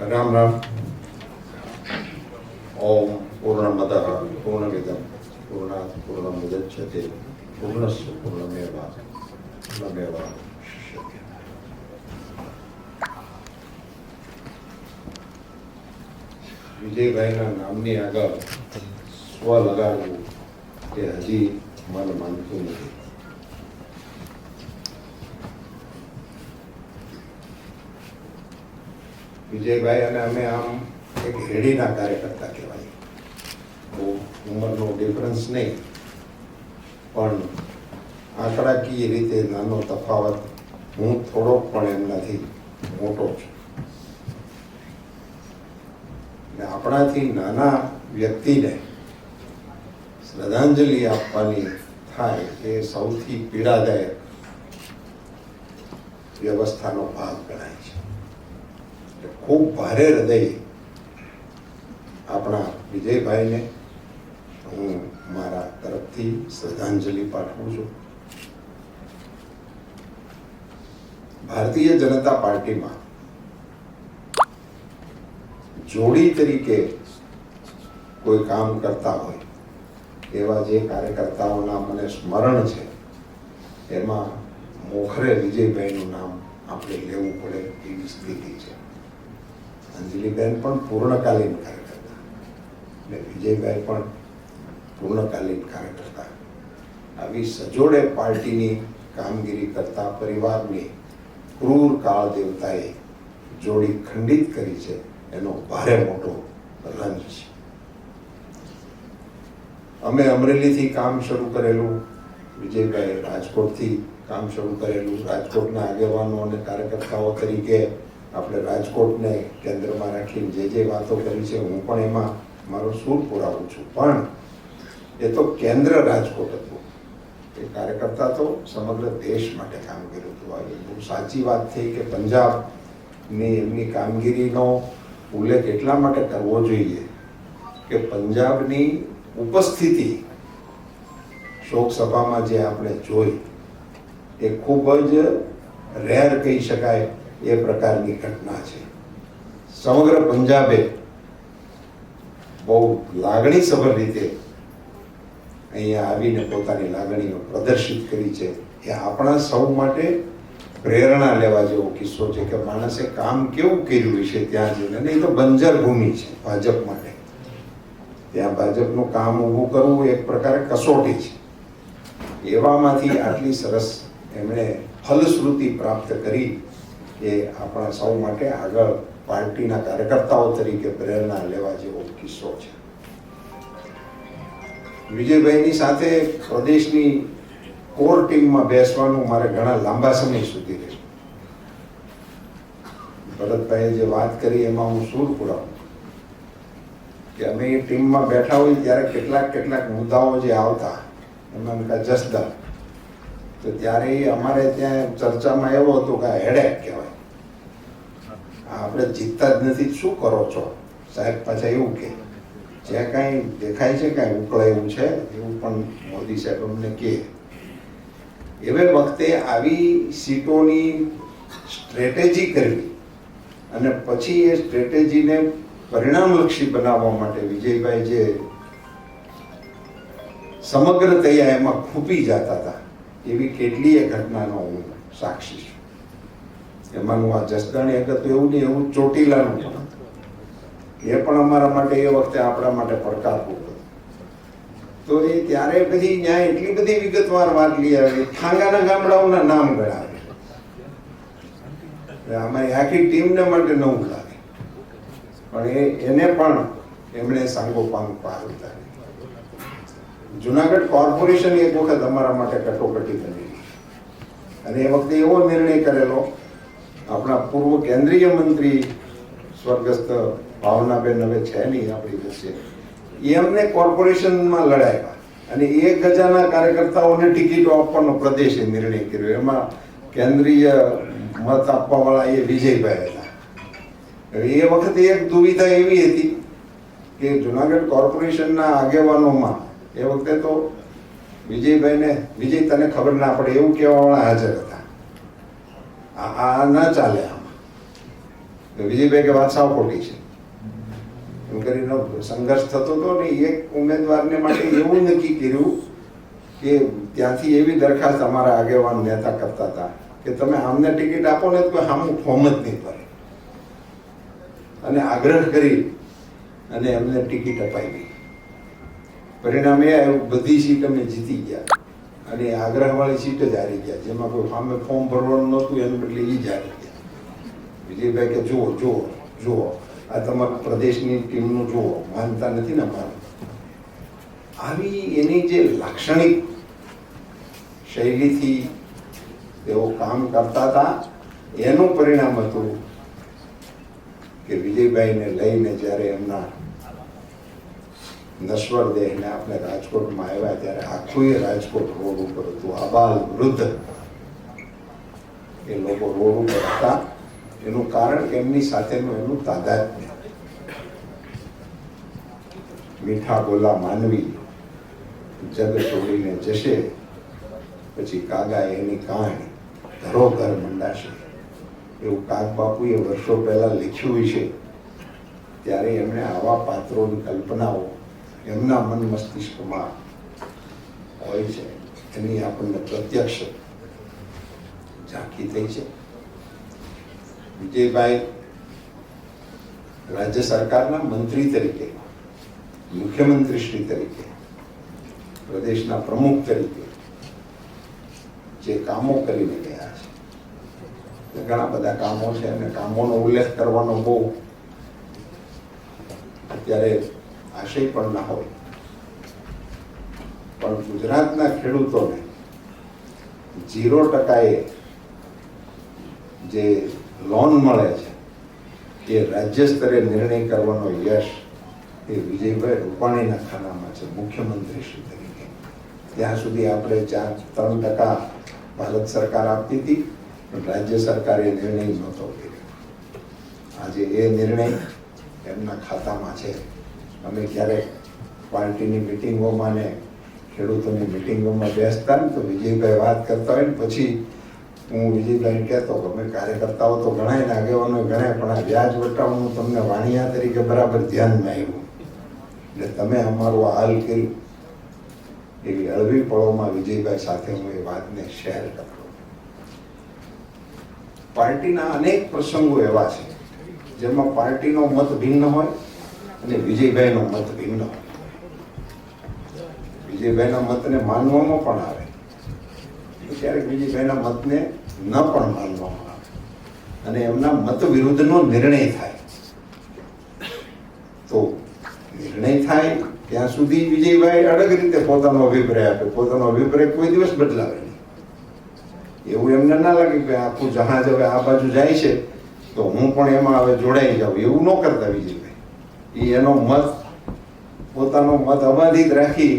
રામ રામ ઓમ પૂર્ણમદ પૂર્ણમિદમ પૂર્ણાત પૂર્ણમુદચ્યતે પૂર્ણસ્ય પૂર્ણમેવા પૂર્ણમેવા વિજયભાઈના નામની આગળ સ્વ લગાડવું એ હજી મન માનતું નથી વિજયભાઈ અને અમે આમ એક હેડીના કાર્યકર્તા કહેવાય. બહુ ઉંમરનો ડિફરન્સ નહીં. પણ આંકડાકીય રીતે નાનો તફાવત હું થોડોક પણ એમનાથી મોટો છું. આપણાથી નાના વ્યક્તિને શ્રદ્ધાંજલિ આપવાની થાય એ સૌથી પીડાદાયક વ્યવસ્થાનો ભાગ ગણાય છે. ખૂબ ભારે હૃદય આપણા વિજયભાઈને હું મારા તરફથી શ્રદ્ધાંજલિ પાઠવું છું. ભારતીય જનતા પાર્ટીમાં જોડી તરીકે કોઈ કામ કરતા હોય એવા જે કાર્યકર્તાઓના મને સ્મરણ છે, એમાં મોખરે વિજયભાઈનું નામ આપણે લેવું પડે એવી સ્થિતિ છે. અંજલિબેન પણ પૂર્ણકાલીન કાર્યકર્તા. ને વિજયભાઈ પણ પૂર્ણકાલીન કાર્યકર્તા. આવી સજોડે પાર્ટીની કામગીરી કરતા પરિવારની ક્રૂર કાળ દેવતાએ જોડી ખંડિત કરી છે. એનો ભારે મોટો રંજ છે. અમે અમરેલીથી કામ શરૂ કરેલું. વિજયભાઈ રાજકોટથી કામ શરૂ કરેલું. રાજકોટના આગેવાનો અને કાર્યકર્તાઓ તરીકે આપણે રાજકોટને કેન્દ્રમાં રાખીને જે જે વાતો કરી છે, હું પણ એમાં મારો સૂર પુરાવું છું. પણ એ તો કેન્દ્ર રાજકોટ હતું. એ કાર્યકર્તા તો સમગ્ર દેશ માટે કામ કર્યું હતું. આ બહુ સાચી વાત થઈ કે પંજાબની એમની કામગીરીનો ઉલ્લેખ એટલા માટે કરવો જોઈએ કે પંજાબની ઉપસ્થિતિ શોકસભામાં જે આપણે જોઈ, એ ખૂબ જ રેર કહી શકાય. એ પ્રકારની ઘટના છે. સમગ્ર પંજાબે બહુ લાગણીસભર રીતે અહીંયા આવીને પોતાની લાગણીઓ પ્રદર્શિત કરી છે. એ આપણા સૌ માટે પ્રેરણા લેવા જેવો કિસ્સો છે કે માણસે કામ કેવું કર્યું છે ત્યાં જઈને. નહીં તો બંજર ભૂમિ છે ભાજપ માટે. ત્યાં ભાજપનું કામ ઊભું કરવું એક પ્રકારે કસોટી છે. એવામાંથી આટલી સરસ એમણે ફલશ્રુતિ પ્રાપ્ત કરી. એ આપણા સૌ માટે આગળ પાર્ટીના કાર્યકર્તાઓ તરીકે પ્રેરણા લેવા જેવો કિસ્સો છે. વિજયભાઈની સાથે પ્રદેશની કોર ટીમમાં બેસવાનું મારે ઘણા લાંબા સમય સુધી રહ્યું. ભરતભાઈએ જે વાત કરી એમાં હું સૂર પુરાવું. કે અમે એ ટીમમાં બેઠા હોય ત્યારે કેટલાક કેટલાક મુદ્દાઓ જે આવતા, એમાં કા જસદા. તો ત્યારે અમારે ત્યાં ચર્ચામાં એવો હતો કે હેડેક કહેવાય. આપણે જીતતા જ નથી, શું કરો છો? સાહેબ પાછા એવું કે, જ્યાં કાંઈ દેખાય છે, કાંઈ ઉકળાયું છે, એવું પણ મોદી સાહેબ અમને કહે. એવે વખતે આવી સીટોની સ્ટ્રેટેજી કરવી અને પછી એ સ્ટ્રેટેજીને પરિણામલક્ષી બનાવવા માટે વિજયભાઈ જે સમગ્ર તૈયા એમાં ખૂપી જતા હતા, એવી કેટલીય ઘટનાનો હું સાક્ષી છું. એમાંનું આ જસદાણી તો એવું નહીં, એવું ચોટીલાનું એ પણ અમારા માટે એ વખતે આપણા માટે પડકારરૂપ હતું. તો એ ત્યારે બધી ત્યાં એટલી બધી વિગતવાર વાત લઈ આવી. ખાંગાના ગામડાઓના નામ ગણાવે. અમારી આખી ટીમને માટે નવું લાગે પણ એ, એને પણ એમણે સાંગોપાંગ પાર ઉતારી. જુનાગઢ કોર્પોરેશન એક વખત અમારા માટે કટોકટી કરી. અને એ વખતે એવો નિર્ણય કરેલો આપણા પૂર્વ કેન્દ્રીય મંત્રી સ્વર્ગસ્થ ભાવનાબેન હવે છે નહીં આપણી વચ્ચે એમને કોર્પોરેશનમાં લડાયા અને એક ગજાના કાર્યકર્તાઓને ટિકિટો આપવાનો પ્રદેશે નિર્ણય કર્યો. એમાં કેન્દ્રીય મત આપવાવાળા એ વિજયભાઈ હતા. એ વખતે એક દુવિધા એવી હતી કે જુનાગઢ કોર્પોરેશનના આગેવાનોમાં એ વખતે તો વિજયભાઈને, વિજય તને ખબર ના પડે એવું કહેવાવાળા હાજર હતા. આ ન ચાલે આમાં. વિજયભાઈ કે વાત સાવ ખોટી છે. એમ કરીને સંઘર્ષ થતો હતો ને એક ઉમેદવારને માટે એવું નક્કી કર્યું કે ત્યાંથી એવી દરખાસ્ત અમારા આગેવાન નેતા કરતા હતા કે તમે આમને ટિકિટ આપો ને તો કોઈ ફોર્મ જ નહીં ભરે. અને આગ્રહ કરી અને એમને ટિકિટ અપાવી પરિણામ બધી સીટ અમે જીતી ગયા. અને આગ્રહવાળી સીટ જ હારી ગયા. જેમાં કોઈ સામે ફોર્મ ભરવાનું નહોતું, એનું એટલે એ જ હારી ગયા. વિજયભાઈ કે, જુઓ જુઓ જુઓ. આ તમારા પ્રદેશની ટીમનું જુઓ. માનતા નથી ને માન આવી એની જે લાક્ષણિક શૈલીથી તેઓ કામ કરતા હતા, એનું પરિણામ હતું કે વિજયભાઈને લઈને જ્યારે એમના નશ્વર દેહને આપણે રાજકોટમાં આવ્યા ત્યારે આખું એ રાજકોટ રોડ ઉપર હતું. આબાલ વૃદ્ધ એ લોકો રોડ ઉપર હતા. એનું કારણ કે એમની સાથેનું એનું તાદાત્મ્ય મીઠા બોલા માનવી જગ છોડીને જશે, પછી કાગા એની કાણ ધરોધર મંડાશે. એવું કાગ બાપુએ વર્ષો પહેલા લખ્યું છે. ત્યારે એમણે આવા પાત્રોની કલ્પનાઓ એમના મન મસ્તિષ્કમાં હોય છે, એની આપણને પ્રત્યક્ષ ઝાંખી થઈ છે. વિજયભાઈ રાજ્ય સરકારના મંત્રી તરીકે, મુખ્યમંત્રી શ્રી તરીકે, પ્રદેશના પ્રમુખ તરીકે જે કામો કરીને ગયા છે. ઘણા બધા કામો છે અને કામોનો ઉલ્લેખ કરવાનો બહુ અત્યારે આશય પણ ના હોય. પણ ગુજરાતના ખેડૂતોને ઝીરો ટકાએ જે લોન મળે છે, એ રાજ્ય સ્તરે નિર્ણય કરવાનો યશ એ વિજયભાઈ રૂપાણીના ખાનામાં છે મુખ્યમંત્રી શ્રી તરીકે. ત્યાં સુધી આપણે ચાર, ત્રણ ટકા ભારત સરકાર આપતી હતી, પણ રાજ્ય સરકારે નિર્ણય નહોતો કર્યો. આજે એ નિર્ણય એમના ખાતામાં છે. અમે ક્યારેક પાર્ટીની મિટિંગોમાં ને ખેડૂતોની મિટિંગોમાં બેસતા ને, તો વિજયભાઈ વાત કરતા હોય ને, પછી હું વિજયભાઈને કહેતો કે અમે કાર્યકર્તાઓ તો ઘણા આગેવાનો ગણાય, પણ આ વ્યાજ વટાવવાનું તમને વાણિયા તરીકે બરાબર ધ્યાનમાં આવ્યું. એટલે તમે અમારું હાલ કર્યું. એવી હળવી પળોમાં વિજયભાઈ સાથે હું એ વાતને શેર કરતો. પાર્ટીના અનેક પ્રસંગો એવા છે, જેમાં પાર્ટીનો મત ભિન્ન હોય અને વિજયભાઈનો મત ભિન્ન વિજયભાઈના મતને માનવામાં પણ આવે. ક્યારેક વિજયભાઈના મતને ન પણ માનવામાં આવે. અને એમના મત વિરુદ્ધનો નિર્ણય થાય. તો નિર્ણય થાય ત્યાં સુધી વિજયભાઈ અડગ રીતે પોતાનો અભિપ્રાય આપે. પોતાનો અભિપ્રાય કોઈ દિવસ બદલાવે નહીં. એવું એમને ના લાગે કે આખું જહાજ હવે આ બાજુ જાય છે, તો હું પણ એમાં હવે જોડાઈ જાઉં. એવું ન કરતા વિજયભાઈ. એ એનો મત, પોતાનો મત અબાધિત રાખી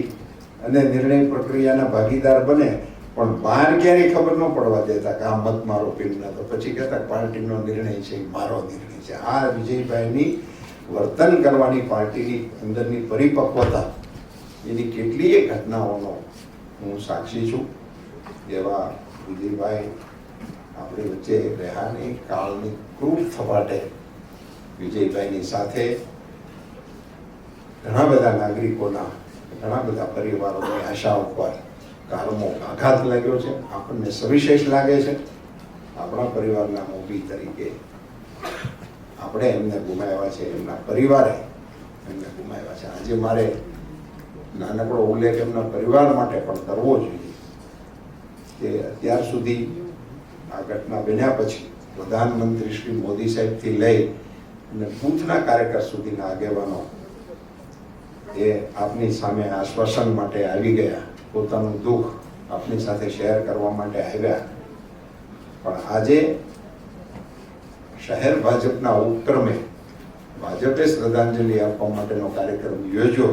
અને નિર્ણય પ્રક્રિયાના ભાગીદાર બને. પણ બહાર ક્યારેય ખબર ન પડવા દેતા કે આ મત મારો પીરના તો. પછી કહેતા પાર્ટીનો નિર્ણય છે, મારો નિર્ણય છે. આ વિજયભાઈની વર્તન કરવાની પાર્ટીની અંદરની પરિપક્વતા. એની કેટલીય ઘટનાઓનો હું સાક્ષી છું. એવા વિજયભાઈ આપણી વચ્ચે રહ્યા નહીં કાળની ક્રૂર થવાટે વિજયભાઈની સાથે ઘણા બધા નાગરિકોના, ઘણા બધા પરિવારોની આશા ઉપર કારમો આઘાત લાગ્યો છે. આપણને સવિશેષ લાગે છે. આપણા પરિવારના મોભી તરીકે આપણે એમને ગુમાવ્યા છે, એમના પરિવારે એમને ગુમાવ્યા છે. આજે મારે નાનકડો ઉલ્લેખ એમના પરિવાર માટે પણ કરવો જોઈએ કે અત્યાર સુધી આ ઘટના બન્યા પછી પ્રધાનમંત્રી શ્રી મોદી સાહેબથી લઈ અને બુથના કાર્યકર સુધીના આગેવાનો એ આપની સામે આશ્વાસન માટે આવી ગયા. પોતાનું દુઃખ આપની સાથે શેર કરવા માટે આવ્યા. પણ આજે શહેર ભાજપના ઉપક્રમે ભાજપે શ્રદ્ધાંજલિ આપવા માટેનો કાર્યક્રમ યોજ્યો.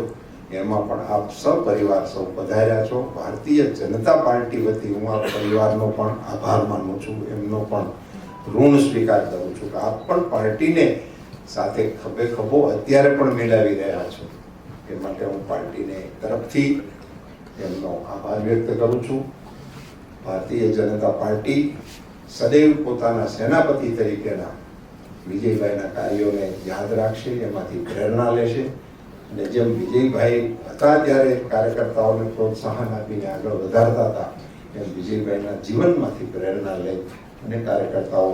એમાં પણ આપ સપરિવાર સૌ પધાર્યા છો. ભારતીય જનતા પાર્ટી વતી હું આ પરિવારનો પણ આભાર માનું છું. એમનો પણ ઋણ સ્વીકાર કરું છું કે આપ પણ પાર્ટીને સાથે ખભે ખભો અત્યારે પણ મેળવી રહ્યા છો. એ માટે હું પાર્ટીને તરફથી એમનો આભાર વ્યક્ત કરું છું. ભારતીય જનતા પાર્ટી સદૈવ પોતાના સેનાપતિ તરીકેના વિજયભાઈના કાર્યોને યાદ રાખશે, એમાંથી પ્રેરણા લેશે અને જેમ વિજયભાઈ હતા ત્યારે કાર્યકર્તાઓને પ્રોત્સાહન આપીને આગળ વધારતા હતા, એમ વિજયભાઈના જીવનમાંથી પ્રેરણા લઈ અને કાર્યકર્તાઓ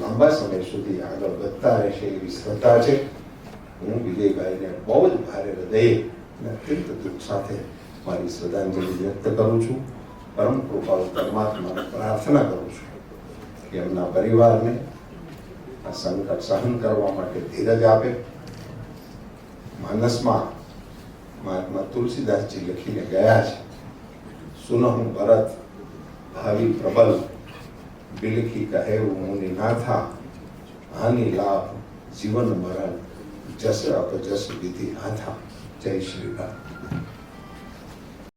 લાંબા સમય સુધી આગળ વધતા રહેશે એવી શ્રદ્ધા છે. હું વિજયભાઈને બહુ જ ભારે હૃદયે અને અત્યંત દુઃખ સાથે મારી શ્રદ્ધાંજલિ વ્યક્ત કરું છું. પરમ કૃપાળુ પરમાત્માને પ્રાર્થના કરું છું કે એમના પરિવારને આ સંકટ સહન કરવા માટે ધીરજ આપે. માનસમાં મહાત્મા તુલસીદાસજી લખીને ગયા છે, સુનહું ભરત ભાવિ પ્રબલ, બિલખી કહેવું મુનિ નાથા હાનિ લાભ જીવન મરણ જસ અપજસ વિધિ હાથા જય શ્રી રામ